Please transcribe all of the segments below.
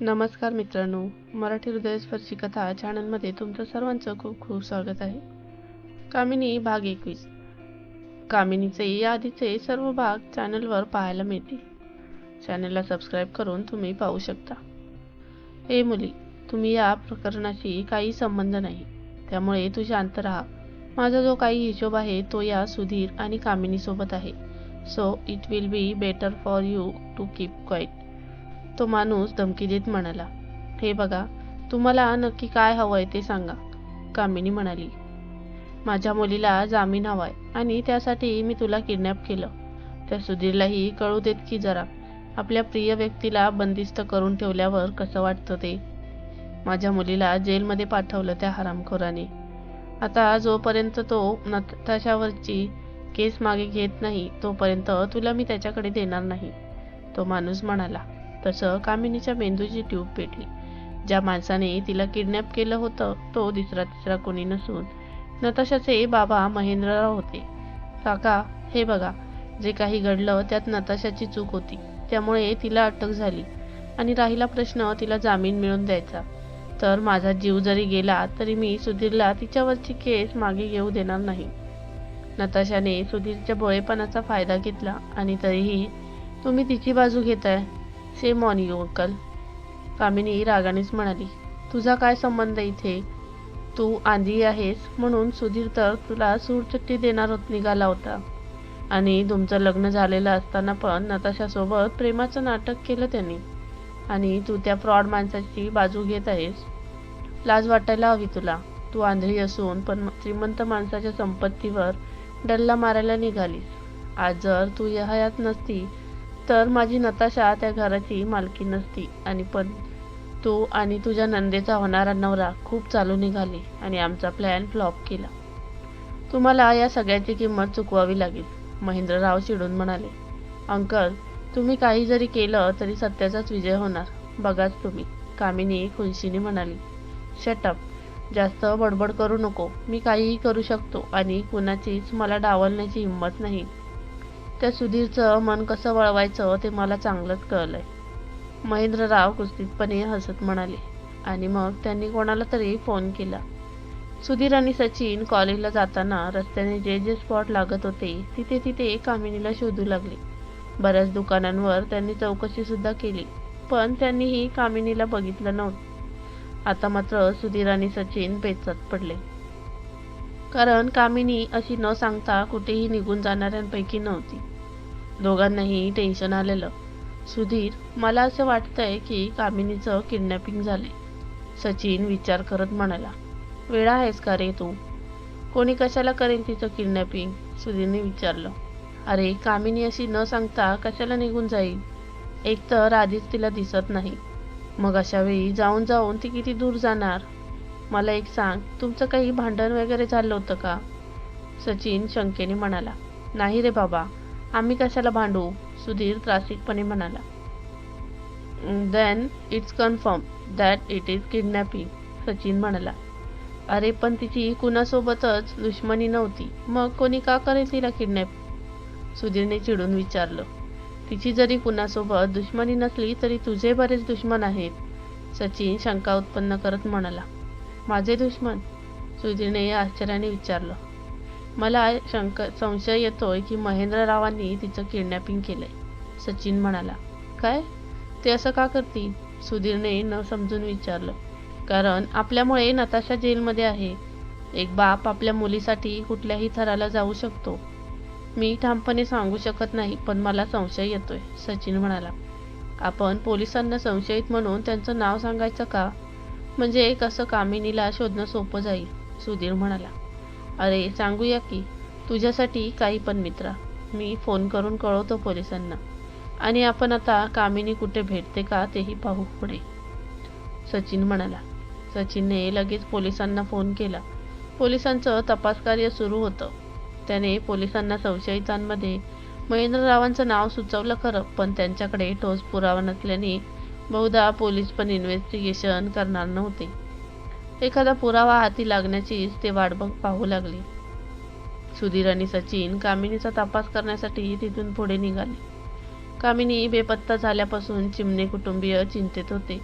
नमस्कार मित्रांनो मराठी हृदयस्पर्शी कथा चॅनलमध्ये तुमचं सर्वांचं खूप खूप स्वागत आहे. कामिनी भाग एकवीस. कामिनीचे याआधीचे सर्व भाग चॅनलवर पाहायला मिळतील. चॅनलला सबस्क्राईब करून तुम्ही पाहू शकता. हे मुली तुम्ही या प्रकरणाशी काही संबंध नाही. त्यामुळे तू शांत राहा. माझा जो काही हिशोब आहे तो या सुधीर आणि कामिनीसोबत आहे. So it will be better for you to keep quite तो माणूस धमकी देत म्हणाला हे बघा तुम्हाला नक्की काय हवंय ते सांगा कामिनी म्हणाली. माझ्या मुलीला जामीन हवाय आणि त्यासाठी मी तुला किडनॅप केलं. त्या सुधीरलाही कळू देत की जरा आपल्या प्रिय व्यक्तीला बंदिस्त करून ठेवल्यावर कसं वाटतं ते. माझ्या मुलीला जेलमध्ये पाठवलं त्या हरामखोराने. आता जोपर्यंत तो नताशावरची केस मागे घेत नाही तोपर्यंत तुला मी त्याच्याकडे देणार नाही तो माणूस म्हणाला. तसं कामिनीच्या मेंदूची ट्यूब पेटली. ज्या माणसाने तिला किडनॅप केलं होतं तो दुसरा तिसरा कोणी नसून नताशाचे बाबा महेंद्रराव होते. काका हे बघा जे काही घडलं त्यात नताशाची चूक होती. त्यामुळे तिला अटक झाली आणि राहिला प्रश्न तिला जामीन मिळून द्यायचा. तर माझा जीव जरी गेला तरी मी सुधीरला तिच्यावरची केस मागे घेऊ देणार नाही. नताशाने सुधीरच्या भोळेपणाचा फायदा घेतला आणि तरीही तुम्ही तिची बाजू घेताय. से मॉनी अंकल कामिनी रागानेच म्हणाली तुझा काय संबंध इथे? तू आंधी आहेस म्हणून सुधीर तर तुला सूरचट्टी देणार होत निघाला होता. आणि तुमचं लग्न झालेलं असताना पण नताशासोबत प्रेमाचं नाटक केलं त्यांनी. आणि तू त्या फ्रॉड माणसाची बाजू घेत आहेस. लाज वाटायला हवी तुला. तू आंधळी असून पण श्रीमंत माणसाच्या संपत्तीवर डल्ला मारायला निघालीस. आज जर तू या हयात नसती तर माझी नताशा त्या घराची मालकी नसती. आणि पण तू आणि तुझ्या नंदेचा होणारा नवरा खूप चालू निघाले आणि आमचा प्लॅन फ्लॉप केला. तुम्हाला या सगळ्याची किंमत चुकवावी लागेल महेंद्रराव चिडून म्हणाले. अंकल तुम्ही काही जरी केलं तरी सत्याचाच विजय होणार. बघाच तुम्ही कामिनी खुनशीने म्हणाली. शटअप जास्त बडबड करू नको. मी काहीही करू शकतो आणि कुणाचीच मला डावलण्याची हिंमत नाही. त्या सुधीरचं मन कसं वळवायचं ते मला चांगलंच कळलंय. महेंद्रराव कुस्तीतपणे हसत म्हणाले आणि मग त्यांनी कोणाला तरी फोन केला. सुधीर आणि सचिन कॉलेजला जाताना रस्त्याने जे जे स्पॉट लागत होते तिथे तिथे कामिनीला शोधू लागले. बऱ्याच दुकानांवर त्यांनी चौकशी सुद्धा केली पण त्यांनीही कामिनीला बघितलं नव्हतं. आता मात्र सुधीर आणि सचिन पेचात पडले. कारण कामिनी अशी न सांगता कुठेही निघून जाणाऱ्यांपैकी नव्हती. दोघांनाही टेन्शन आलेलं. सुधीर मला असं वाटतंय की कामिनीचं किडनॅपिंग झाले सचिन विचार करत म्हणाला वेळा आहेस का रे तू? कोणी कशाला करेन तिचं किडनॅपिंग सुधीरने विचारलं. अरे कामिनी अशी न सांगता कशाला निघून जाईल? एक तर आधीच तिला दिसत नाही. मग अशा वेळी जाऊन जाऊन ती किती दूर जाणार? मला एक सांग तुमचं काही भांडण वगैरे झालं होतं का? सचिन शंकेने म्हणाला. नाही रे बाबा आम्ही कशाला भांडू? सुधीर त्रासिकपणे म्हणाला. Then it's confirm that it is kidnapping Sachin म्हणाला. अरे पण तिची कुणासोबतच दुश्मनी नव्हती. मग कोणी का करेल तिला किडनॅप सुधीरने चिडून विचारलं. तिची जरी कुणासोबत दुश्मनी नसली तरी तुझे बरेच दुश्मन आहेत सचिन शंका उत्पन्न करत म्हणाला. माझे दुश्मन. सुधीरने आश्चर्याने विचारलं. मला शंक संशय येतोय की महेंद्ररावांनी तिचं किडनॅपिंग केलंय. सचिन म्हणाला काय? ते असं का करतील? सुधीरने न समजून विचारलं कारण आपल्यामुळे नताशा जेलमध्ये आहे. एक बाप आपल्या मुलीसाठी कुठल्याही थराला जाऊ शकतो. मी ठामपणे सांगू शकत नाही पण मला संशय येतोय सचिन म्हणाला. आपण पोलिसांना संशयित म्हणून त्यांचं नाव सांगायचं का? म्हणजे कसं कामिनीला शोधणं सोपं जाईल सुधीर म्हणाला. अरे सांगूया की तुझ्यासाठी काही पण मित्रा मी फोन करून कळवतो पोलिसांना. आणि आपण आता कामिनी कुठे भेटते का तेही पाहू पुढे. सचिन म्हणाला. सचिनने लगेच पोलिसांना फोन केला. पोलिसांचं तपासकार्य सुरू होतं. त्याने पोलिसांना संशयितांमध्ये महेंद्ररावांचं नाव सुचवलं खरं पण त्यांच्याकडे ठोस पुरावा नसल्याने बहुधा पोलीस पण इन्व्हेस्टिगेशन करणार नव्हते. एखादा पुरावा हाती लागण्याचीच ते वाट बघ पाहू लागले. सुधीर आणि सचिन कामिनीचा तपास करण्यासाठी तिथून पुढे निघाले. कामिनी बेपत्ता झाल्यापासून चिमणे कुटुंबीय चिंतेत होते.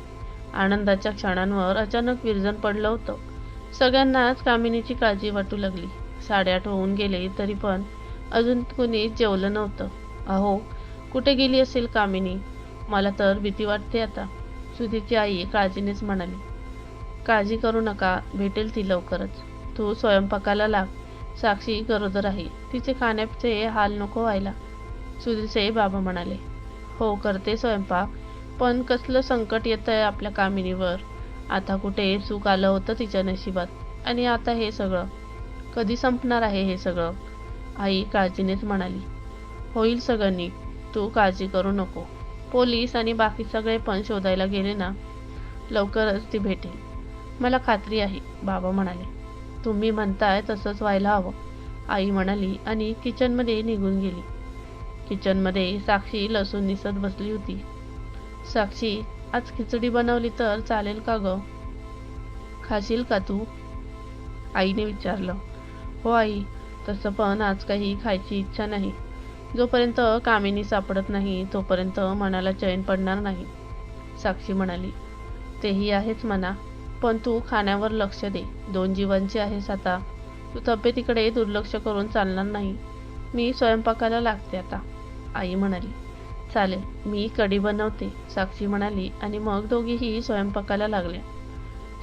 आनंदाच्या क्षणांवर अचानक विरजन पडलं होतं. सगळ्यांनाच कामिनीची काळजी वाटू लागली. साडेआठ होऊन गेले तरी पण अजून कुणी जेवलं नव्हतं. अहो कुठे गेली असेल कामिनी? मला तर भीती वाटते आता. सुधीरची आई काळजीनेच म्हणाली काळजी करू नका भेटेल ती लवकरच. तू स्वयंपाकाला लाग. साक्षी गरोदर आहे. तिचे खाण्याचे हाल नको व्हायला. सुधीरचे बाबा म्हणाले हो करते स्वयंपाक. पण कसलं संकट येतं आहे आपल्या कामिनीवर. आता कुठे सुख आलं होतं तिच्या नशिबात. आणि आता हे सगळं. कधी संपणार आहे हे सगळं? आई काळजीनेच म्हणाली होईल सगळं नीट. तू काळजी करू नको. पोलीस आणि बाकी सगळे पण शोधायला गेले ना लवकरच ती भेटेल मला खात्री आहे बाबा म्हणाले. तुम्ही म्हणताय तसंच व्हायला हवं. आई म्हणाली आणि किचनमध्ये निघून गेली. किचनमध्ये साक्षी लसूण निसत बसली होती. साक्षी आज खिचडी बनवली तर चालेल का ग? खाशील का तू? आईने विचारलं. हो आई तसं पण आज काही खायची इच्छा नाही. जोपर्यंत कामिनी सापडत नाही तोपर्यंत मनाला चैन पडणार नाही साक्षी म्हणाली. तेही आहेच म्हणा पण तू खाण्यावर लक्ष दे. दोन जीवांची आहेस आता. तू तब्येतीकडे दुर्लक्ष करून चालणार नाही. मी स्वयंपाकाला लागते आता आई म्हणाली. चालेल मी कढी बनवते साक्षी म्हणाली आणि मग दोघीही स्वयंपाकाला लागल्या.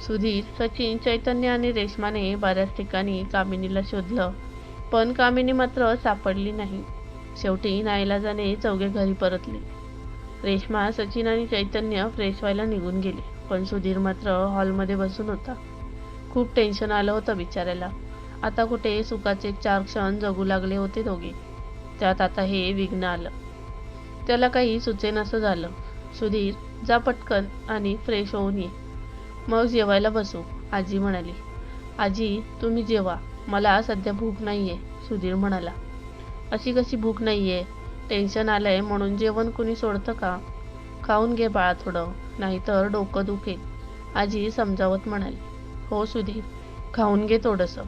सुधीर सचिन चैतन्य आणि रेश्माने बऱ्याच ठिकाणी कामिनीला शोधलं पण कामिनी मात्र सापडली नाही. शेवटी नाईलाजाने चौघे घरी परतले. रेश्मा सचिन आणि चैतन्य फ्रेश व्हायला निघून गेले. पण सुधीर मात्र हॉलमध्ये बसून होता. खूप टेन्शन आलं होतं बिचाऱ्याला. आता कुठे सुखाचे चार क्षण जगू लागले होते दोघे. त्यात आता हे विघ्न आलं. त्याला काही सुचेनासं झालं. सुधीर जा पटकन आणि फ्रेश होऊन ये. मग जेवायला बसू आजी म्हणाली. आजी तुम्ही जेवा. मला सध्या भूक नाहीये सुधीर म्हणाला. अशी कशी भूक नाही आहे टेन्शन आलं आहे म्हणून जेवण कुणी सोडतं का? खाऊन घे बाळा थोडं नाहीतर डोकं दुखेल. आजी समजावत म्हणाली. हो सुधीर खाऊन घे थोडंसं.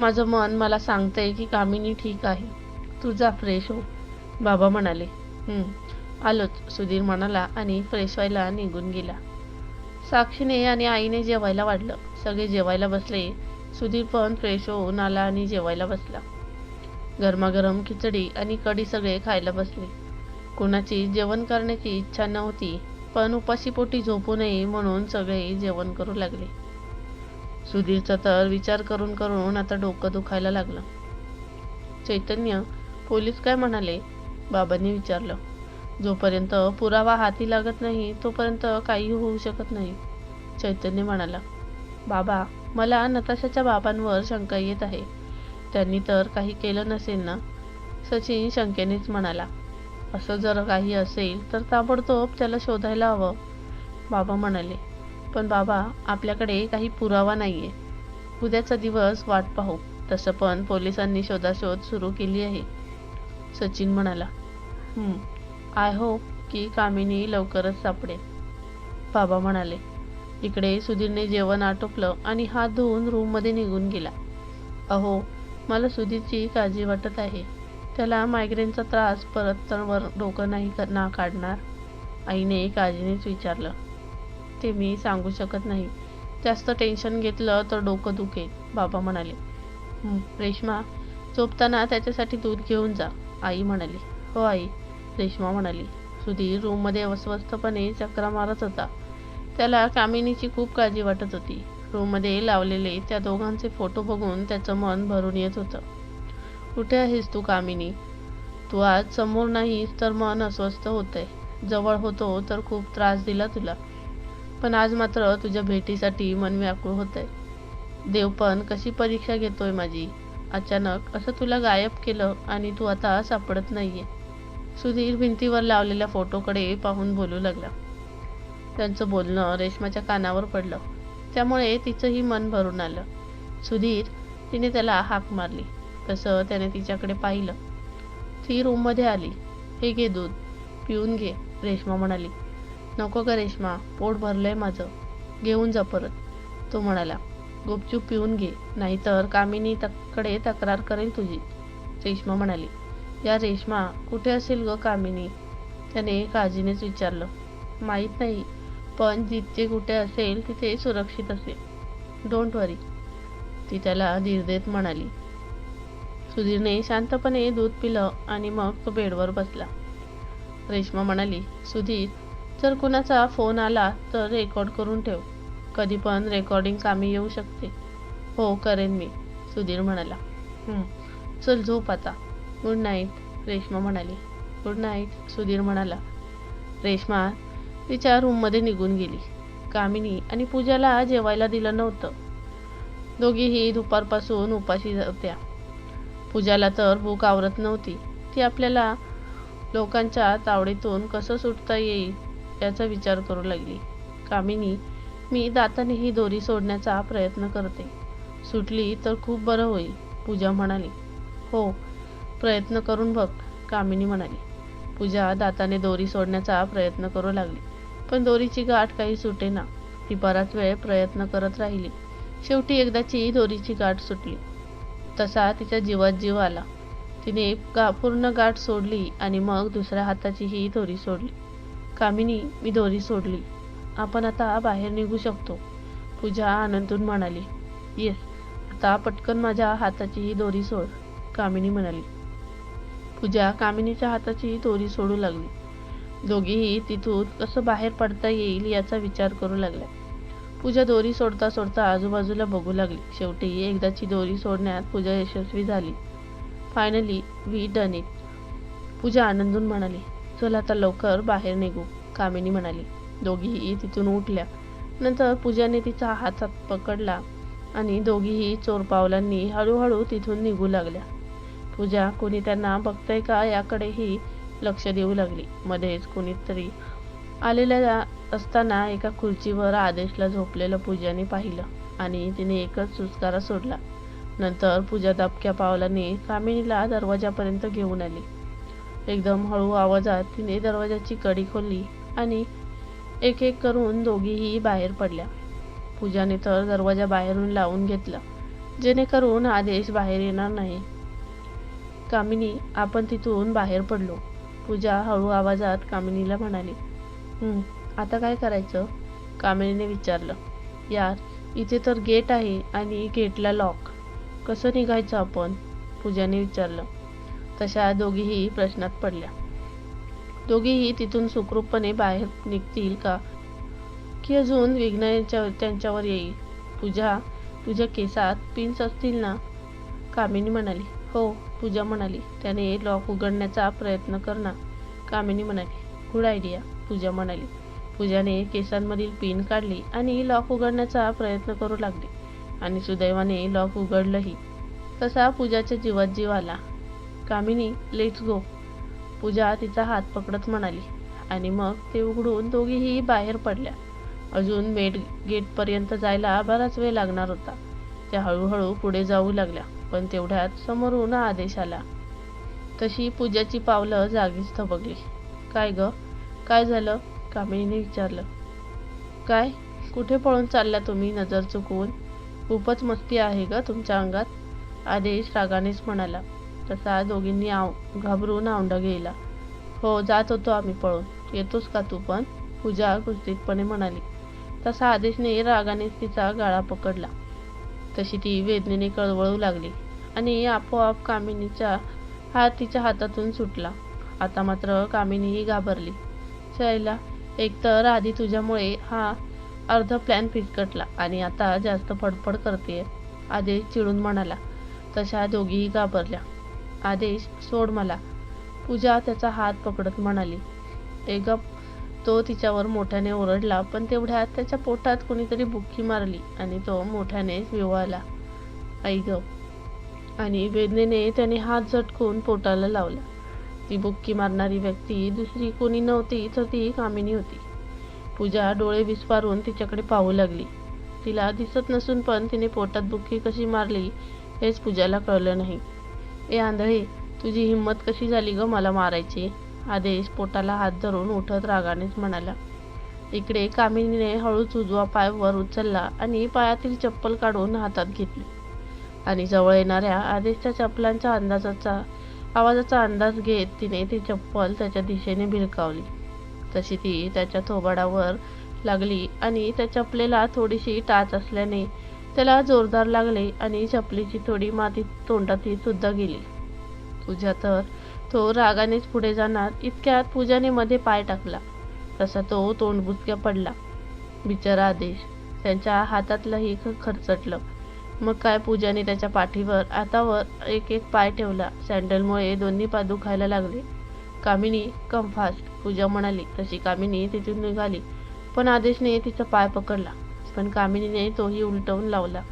माझं मन मला सांगतंय की कामिनी ठीक आहे. तू जा फ्रेश हो. बाबा म्हणाले. आलोच सुधीर म्हणाला आणि फ्रेश व्हायला निघून गेला. साक्षीने आणि आईने जेवायला वाढलं. सगळे जेवायला बसले. सुधीर पण फ्रेश होऊन आला आणि जेवायला बसला. गरमागरम खिचडी आणि कढी सगळे खायला बसले. कोणाची जेवण करण्याची इच्छा नव्हती पण उपाशीपोटी झोपू नये म्हणून सगळे जेवण करू लागले. सुधीरचा तर विचार करून करून आता डोकं दुखायला लागलं. चैतन्य पोलीस काय म्हणाले? बाबांनी विचारलं. जोपर्यंत पुरावा हाती लागत नाही तोपर्यंत काही होऊ शकत नाही. चैतन्य म्हणाला बाबा मला नताशाच्या बाबांवर शंका येत आहे. त्यांनी तर काही केलं नसेल ना? सचिन शंकेनेच म्हणाला. असं जर काही असेल तर ताबडतोब त्याला शोधायला हवं. बाबा म्हणाले पण बाबा आपल्याकडे काही पुरावा नाही आहे उद्याचा दिवस वाट पाहू. तसं पण पोलिसांनी शोधाशोध सुरू केली आहे. सचिन म्हणाला आय होप की कामिनी लवकरच सापडेल. बाबा म्हणाले इकडे सुधीरने जेवण आटोपलं आणि हात धुवून रूममध्ये निघून गेला. अहो मला सुधीची काळजी वाटत आहे. त्याला मायग्रेनचा त्रास परत तर वर डोकं नाही ना काढणार. आईने काळजीनेच विचारलं. ते मी सांगू शकत नाही. जास्त टेन्शन घेतलं तर डोकं दुखेल बाबा म्हणाले. रेश्मा झोपताना त्याच्यासाठी दूध घेऊन जा आई म्हणाली. हो आई रेश्मा म्हणाली. सुधीर रूममध्ये अस्वस्थपणे चक्रा मारत होता. त्याला कामिनीची खूप काळजी वाटत होती. रूममध्ये लावलेले त्या दोघांचे फोटो बघून त्याचं मन भरून येत होतं. कुठे आहेस तू कामिनी? तू आज समोर नाहीस तर मन अस्वस्थ होतंय. जवळ होतो तर खूप त्रास दिला तुला. पण आज मात्र तुझ्या भेटीसाठी मन व्याकुळ होतंय. देव पण कशी परीक्षा घेतोय माझी? अचानक असं तुला गायब केलं आणि तू आता सापडत नाहीये. सुधीर भिंतीवर लावलेल्या फोटोकडे पाहून बोलू लागला. त्यांचं बोलणं रेशमाच्या कानावर पडलं. त्यामुळे तिचंही मन भरून आलं. सुधीर तिने त्याला हाक मारली. तसं त्याने तिच्याकडे पाहिलं. ती रूममध्ये आली. हे घे दूध. पिऊन घे रेश्मा म्हणाली. नको ग रेश्मा. पोट भरलंय माझं. घेऊन जा परत तो म्हणाला. गुपचूप पिऊन घे. नाहीतर कामिनी तकडे तक्रार करेल तुझी रेश्मा म्हणाली. या रेश्मा कुठे असेल ग कामिनी? त्याने काळजीनेच विचारलं. माहीत नाही. पण जिथे कुठे असेल तिथे सुरक्षित असेल. डोंट वरी ती त्याला धीरदेत म्हणाली. सुधीरने शांतपणे दूध पिलं आणि मग तो बेडवर बसला. रेश्मा म्हणाली सुधीर जर कुणाचा फोन आला तर रेकॉर्ड करून ठेव. कधी पण रेकॉर्डिंग कामी येऊ शकते. हो करेन मी सुधीर म्हणाला. चल झोप आता. गुड नाईट रेश्मा म्हणाली. गुड नाईट सुधीर म्हणाला. रेश्मा तिच्या रूममध्ये निघून गेली. कामिनी आणि पूजाला जेवायला दिलं नव्हतं. दोघीही दुपारपासून उपाशी होत्या. पूजाला तर भूक आवरत नव्हती. ती आपल्याला लोकांच्या तावडीतून कसं सुटता येईल याचा विचार करू लागली. कामिनी मी दाताने ही दोरी सोडण्याचा प्रयत्न करते. सुटली तर खूप बरं होईल पूजा म्हणाली. हो प्रयत्न करून बघ कामिनी म्हणाली. पूजा दाताने दोरी सोडण्याचा प्रयत्न करू लागली. पण दोरीची गाठ काही सुटेना. ती बराच वेळ प्रयत्न करत राहिली. शेवटी एकदाची दोरीची गाठ सुटली. तसा तिच्या जीवात जीव आला. तिने गा पूर्ण गाठ सोडली आणि मग दुसऱ्या हाताचीही दोरी सोडली. कामिनी मी दोरी सोडली. आपण आता बाहेर निघू शकतो पूजा आनंदून म्हणाली. येस आता पटकन माझ्या हाताची ही दोरी सोड कामिनी म्हणाली. पूजा कामिनीच्या हाताची दोरी सोडू लागली. दोघीही तिथून कसं बाहेर पडता येईल याचा विचार करू लागल्या. पूजा दोरी सोडता सोडता आजूबाजूला बघू लागली. शेवटी एकदाची दोरी सोडण्यात पूजा यशस्वी झाली. Finally we done it Pooja आनंदून म्हणाली चल आता लवकर बाहेर निघू कामिनी म्हणाली. दोघीही तिथून उठल्या. नंतर पूजाने तिचा हात पकडला आणि दोघीही चोर पावलांनी हळूहळू तिथून निघू लागल्या. पूजा कोणी त्यांना बघतंय का याकडेही लक्ष देऊ लागली. मध्येच कुणीतरी आलेल्या असताना एका खुर्चीवर आदेशला झोपलेलं पूजाने पाहिलं आणि तिने एकच सुस्कारा सोडला. नंतर पूजा दबक्या पावलाने कामिनीला दरवाजापर्यंत घेऊन आली. एकदम हळू आवाजात तिने दरवाजाची कडी खोलली आणि एक एक करून दोघीही बाहेर पडल्या. पूजाने तर दरवाजा बाहेरून लावून घेतला जेणेकरून आदेश बाहेर येणार नाही. कामिनी आपण तिथून बाहेर पडलो. पूजा हळू आवाजात कामिनीला म्हणाली आता काय करायचं? कामिनीने विचारलं यार इथे तर गेट आहे आणि गेटला लॉक. कसं निघायचं आपण? पूजाने विचारलं. तशा दोघीही प्रश्नात पडल्या. दोघीही तिथून सुखरूपपणे बाहेर निघतील का? की अजून विघ्न यांच्या त्यांच्यावर येईल. पूजा तुझ्या केसात पिन्स असतील ना? कामिनी म्हणाली. हो पूजा म्हणाली त्याने लॉक उघडण्याचा प्रयत्न करणार. कामिनी म्हणाली गुड आयडिया पूजा म्हणाली. पूजाने केसांमधील पिन काढली आणि लॉक उघडण्याचा प्रयत्न करू लागली. आणि सुदैवाने लॉक उघडलंही. तसा पूजाच्या जीवात जीव आला. कामिनी लेट्स गो पूजा तिचा हात पकडत म्हणाली आणि मग ते उघडून दोघीही बाहेर पडल्या. अजून मेट गेटपर्यंत जायला बराच वेळ लागणार होता. त्या हळूहळू पुढे जाऊ लागल्या. पण तेवढ्यात समोरून आदेश आला. तशी पूजाची पावलं जागीच थबकली. काय ग? काय झालं? कामिनीने विचारलं. काय? कुठे पळून चालला तुम्ही नजर चुकवून? खूपच मस्ती आहे ग तुमच्या अंगात? आदेश रागानेच म्हणाला. तसा दोघींनी आव घाबरून आवंडा गेला. हो जात होतो आम्ही पळून. येतोस का तू पण? पूजा गुस्तीतपणे म्हणाली. तसा आदेशने रागानेच तिचा गाळा पकडला. तशी ती वेदनेने कळवळू लागली. आणि आपोआप कामिनीचा हात तिच्या हातातून सुटला. आता मात्र कामिनीही घाबरली. शैला एकतर आधी तुझ्यामुळे हा अर्ध प्लॅन फिटकटला आणि आता जास्त फडफड करते आदेश चिडून म्हणाला. तशा दोघीही घाबरल्या. आदेश सोड मला. पूजा त्याचा हात पकडत म्हणाली. ए गप तो तिच्यावर मोठ्याने ओरडला पण तेवढ्यात त्याच्या पोटात कोणीतरी बुक्की मारली आणि तो मोठ्याने विवळला आई गप आणि वेदनेने त्याने हात झटकून पोटाला लावला. ती बुक्की मारणारी व्यक्ती दुसरी कोणी नव्हती तर ती कामिनी होती. पूजा डोळे विस्फारून तिच्याकडे पाहू लागली. तिला दिसत नसून पण तिने पोटात बुक्की कशी मारली हेच पूजाला कळलं नाही. ए आंधळे तुझी हिंमत कशी झाली ग मला मारायची? आदेश पोटाला हात धरून उठत रागानेच म्हणाला. इकडे कामिनीने हळूच उजवा पाय वर उचलला आणि पायातील चप्पल काढून हातात घेतली. आणि जवळ येणाऱ्या आदेशच्या चप्पलांच्या अंदाजाचा आवाजाचा अंदाज घेत तिने ती चप्पल त्याच्या दिशेने भिरकावली. तशी ती त्याच्या थोबाडावर लागली आणि त्या चपलेला थोडीशी टाच असल्याने त्याला जोरदार लागले आणि चपलीची थोडी माती तोंडातही सुद्धा गेली. पूजा तर तो रागानेच पुढे जाणार इतक्यात पूजाने मध्ये पाय टाकला. तसा तो तोंडबुचक्या पडला. बिचारा आदेश त्यांच्या हातातलंही ख- खरचटलं. मग काय पूजाने त्याच्या पाठीवर हातावर एक एक पाय ठेवला. सँडलमुळे दोन्ही पाय दुखायला लागले. कामिनी कम फास्ट पूजा म्हणाली. तशी कामिनी तिथून निघाली. पण आदेशने तिचा पाय पकडला. पण कामिनीने तोही उलटवून लावला.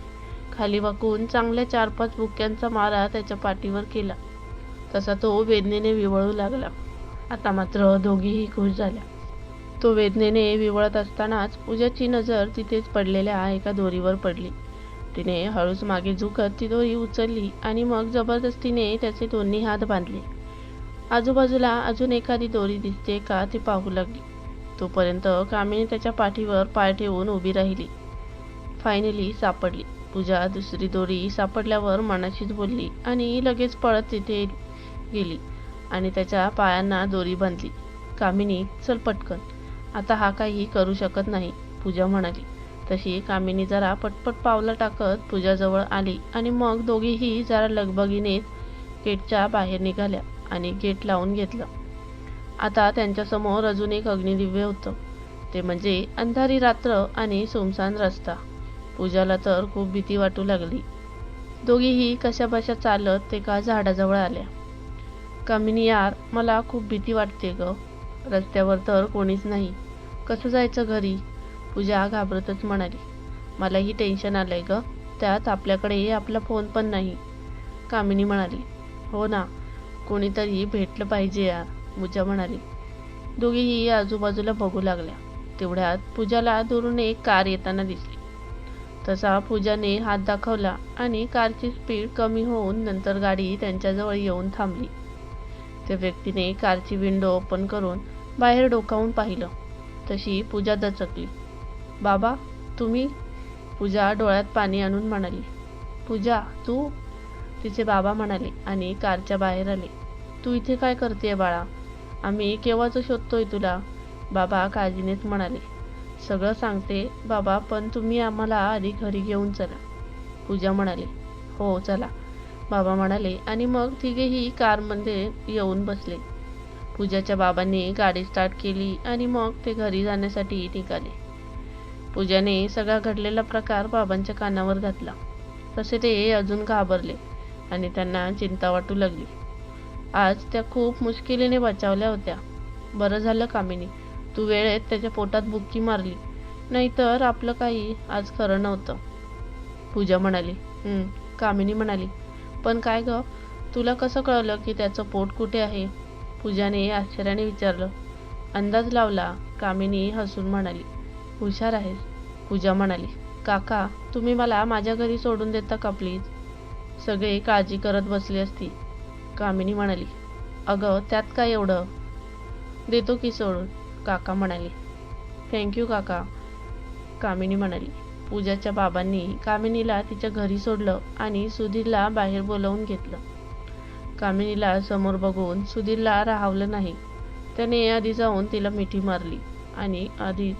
खाली वाकून चांगल्या चार पाच बुक्क्यांचा मारा त्याच्या पाठीवर केला. तसा तो वेदनेने विवळू लागला. आता मात्र दोघीही खुश झाल्या. तो वेदनेने विवळत असतानाच पूजाची नजर तिथेच पडलेल्या एका दोरीवर पडली. तिने हळूच मागे झुकत ती दोरी उचलली आणि मग जबरदस्तीने त्याचे दोन्ही हात बांधले. आजूबाजूला अजून एखादी दोरी दिसते का ती पाहू लागली. तोपर्यंत कामिनी त्याच्या पाठीवर पाय ठेवून उभी राहिली. फायनली सापडली. पूजा दुसरी दोरी सापडल्यावर मनाशीच बोलली आणि लगेच पळत तिथे गेली आणि त्याच्या पायांना दोरी बांधली. कामिनी चल पटकन. आता हा काही करू शकत नाही पूजा म्हणाली. तशी कामिनी जरा पटपट पावलं टाकत पूजाजवळ आली आणि मग दोघीही जरा लगबगीनेच गेटच्या बाहेर निघाल्या आणि गेट लावून घेतलं. आता त्यांच्यासमोर अजून एक अग्निदिव्य होतं. ते म्हणजे अंधारी रात्र आणि सुमसान रस्ता. पूजाला तर खूप भीती वाटू लागली. दोघीही कशाबशा चालत ते का झाडाजवळ आल्या? कामिनी यार मला खूप भीती वाटते ग. रस्त्यावर तर कोणीच नाही. कसं जायचं घरी? पूजा घाबरतच म्हणाली. मलाही टेन्शन आलंय ग. त्यात आपल्याकडे आपला फोन पण नाही. कामिनी म्हणाली हो ना कोणीतरी भेटलं पाहिजे यार पूजा म्हणाली. दोघीही आजूबाजूला बघू लागल्या. तेवढ्यात पूजाला दुरून एक कार येताना दिसली. तसा पूजाने हात दाखवला आणि कारची स्पीड कमी होऊन नंतर गाडी त्यांच्याजवळ येऊन थांबली. त्या व्यक्तीने कारची विंडो ओपन करून बाहेर डोकावून पाहिलं. तशी पूजा दचकली. बाबा तुम्ही पूजा डोळ्यात पाणी आणून म्हणाली. पूजा तू? तिचे बाबा म्हणाले आणि कारच्या बाहेर आले. तू इथे काय करते बाळा? आम्ही केव्हाच शोधतोय तुला? बाबा काळजीनेच म्हणाले. सगळं सांगते बाबा पण तुम्ही आम्हाला आधी घरी घेऊन चला. पूजा म्हणाली. हो चला. बाबा म्हणाले आणि मग तिघेही कारमध्ये येऊन बसले. पूजाच्या बाबांनी गाडी स्टार्ट केली आणि मग ते घरी जाण्यासाठी निघाले. पूजाने सगळा घडलेला प्रकार बाबांच्या कानावर घातला. तसे ते अजून घाबरले आणि त्यांना चिंता वाटू लागली. आज त्या खूप मुश्किलीने बचावल्या होत्या. बरं झालं कामिनी तू वेळेत त्याच्या पोटात बुक्की मारली. नाहीतर आपलं काही आज खरं नव्हतं. पूजा म्हणाली कामिनी म्हणाली पण काय ग तुला कसं कळलं की त्याचं पोट कुठे आहे? पूजाने आश्चर्याने विचारलं. अंदाज लावला कामिनी हसून म्हणाली हुशार आहेस पूजा म्हणाली काका तुम्ही मला माझ्या घरी सोडून देता का प्लीज सगळे काळजी करत बसली असती. कामिनी म्हणाली अगं त्यात काय एवढं? देतो की सोडून काका म्हणाले. थँक्यू काका. कामिनी म्हणाली पूजाच्या बाबांनी कामिनीला तिच्या घरी सोडलं आणि सुधीरला बाहेर बोलावून घेतलं. कामिनीला समोर बघून सुधीरला राहावलं नाही. त्याने आधी जाऊन तिला मिठी मारली आणि आधीच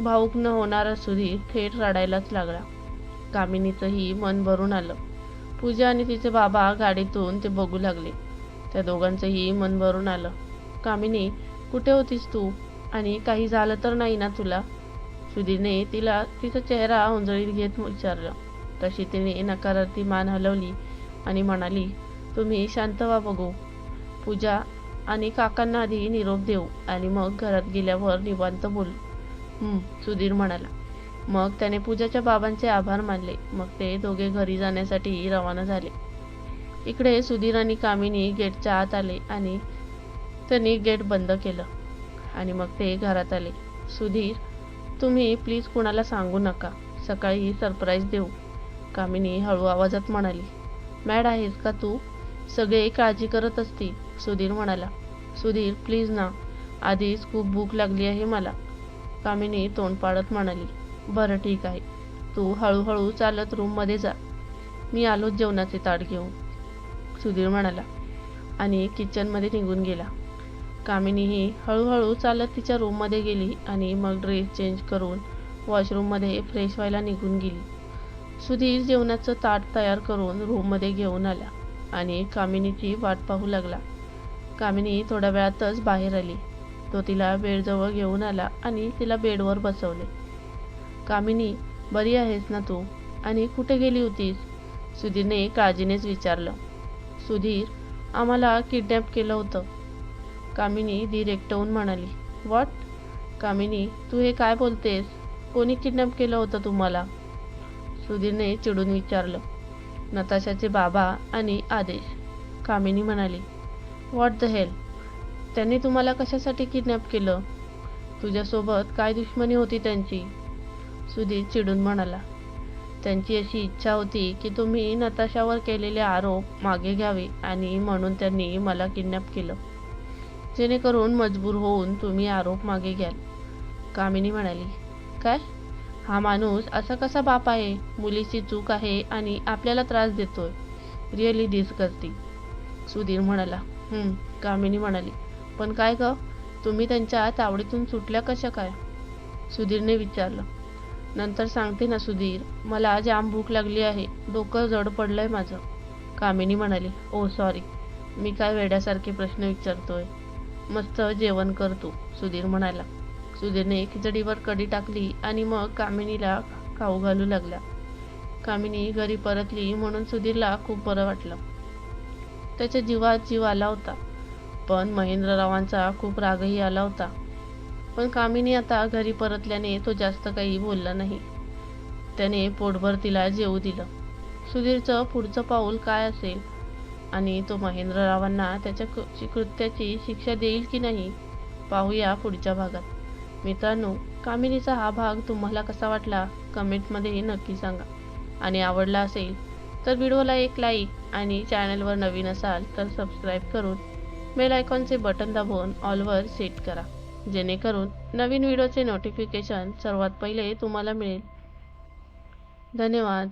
भाऊक न होणारा सुधीर थेट रडायलाच लागला. कामिनीचंही मन भरून आलं. पूजा आणि तिचे बाबा गाडीतून ते बघू लागले. त्या दोघांचंही मन भरून आलं. कामिनी कुठे होतीस तू? आणि काही झालं तर नाही ना तुला? सुधीरने तिला तिचा चेहरा उंजळीत घेत विचारलं. तशी तिने नकारार्थी मान हलवली आणि म्हणाली तुम्ही शांत व्हा बघू. पूजा आणि काकांना आधी निरोप देऊ आणि मग घरात गेल्यावर निवांत बोलू. सुधीर म्हणाला. मग त्याने पूजाच्या बाबांचे आभार मानले. मग ते दोघे घरी जाण्यासाठी रवाना झाले. इकडे सुधीर आणि कामिनी गेटच्या आत आले आणि त्यांनी गेट बंद केलं आणि मग ते घरात आले. सुधीर तुम्ही प्लीज कुणाला सांगू नका. सकाळी सरप्राईज देऊ. कामिनी हळू आवाजात म्हणाली. मॅड आहेस का तू? सगळे काळजी करत असतील सुधीर म्हणाला. सुधीर प्लीज ना. आधीच खूप भूक लागली आहे मला. कामिनी तोंड पाडत म्हणाली बरं ठीक आहे. तू हळूहळू चालत रूममध्ये जा. मी आलोच जेवणाचे ताट घेऊन. सुधीर म्हणाला आणि किचनमध्ये निघून गेला. कामिनीही हळूहळू चालत तिच्या रूममध्ये गेली आणि मग ड्रेस चेंज करून वॉशरूममध्ये फ्रेश व्हायला निघून गेली. सुधीर जेवणाचं ताट तयार करून रूममध्ये घेऊन आला आणि कामिनीची वाट पाहू लागला. कामिनी थोड्या वेळातच बाहेर आली. तो तिला बेडजवळ घेऊन आला आणि तिला बेडवर बसवले. कामिनी बरी आहेस ना तू? आणि कुठे गेली होतीस? सुधीरने काळजीनेच विचारलं. सुधीर आम्हाला किडनॅप केलं होतं. कामिनी धीर एकटवून म्हणाली. व्हॉट कामिनी तू हे काय बोलतेस? कोणी किडनॅप केलं होतं तुम्हाला? सुधीरने चिडून विचारलं. नताशाचे बाबा आणि आदेश. कामिनी म्हणाली. What the hell? त्यांनी तुम्हाला कशासाठी किडनॅप केलं? तुझ्यासोबत काय दुश्मनी होती त्यांची? सुधीर चिडून म्हणाला. त्यांची अशी इच्छा होती की तुम्ही नताशावर केलेले आरोप मागे घ्यावे आणि म्हणून त्यांनी मला किडनॅप केलं. जेणेकरून मजबूर होऊन तुम्ही आरोप मागे घ्याल. कामिनी म्हणाली काय? हा माणूस असा कसा बाप आहे? मुलीची चूक आहे आणि आपल्याला त्रास देतोय. रिअली डिस्गस्टिंग सुधीर म्हणाला कामिनी म्हणाली. पण काय ग? तुम्ही त्यांच्या तावडीतून सुटल्या कशा काय? सुधीरने विचारलं. नंतर सांगते ना सुधीर मला जाम भूक लागली आहे. डोकं जड पडलंय माझं. कामिनी म्हणाली ओ सॉरी मी काय वेड्यासारखे प्रश्न विचारतोय? मस्त जेवण कर तू सुधीर म्हणाला. सुधीरने खिचडीवर कडी टाकली आणि मग कामिनीला खाऊ घालू लागला. कामिनी घरी परतली म्हणून सुधीरला खूप बरं वाटलं. त्याच्या जीवात जीव आला होता. पण महेंद्ररावांचा खूप रागही आला होता. पण कामिनी आता घरी परतल्याने तो जास्त काही बोलला नाही. त्याने पोटभर तिला जेवू दिलं. सुधीरचं पुढचं पाऊल काय असेल? आणि तो महेंद्ररावांना त्याच्या कृत्याची शिक्षा देईल की नाही? पाहूया पुढच्या भागात. मित्रांनो कामिनीचा हा भाग तुम्हाला कसा वाटला? कमेंटमध्ये नक्की सांगा. आणि आवडला असेल तर व्हिडिओला एक लाईक आणि चॅनलवर नवीन असाल तर सबस्क्राईब करून बेल आयकॉनचे बटन दाबून ऑलवर सेट करा. जेणेकरून नवीन व्हिडिओचे नोटिफिकेशन सर्वात पहिले तुम्हाला मिळेल. धन्यवाद.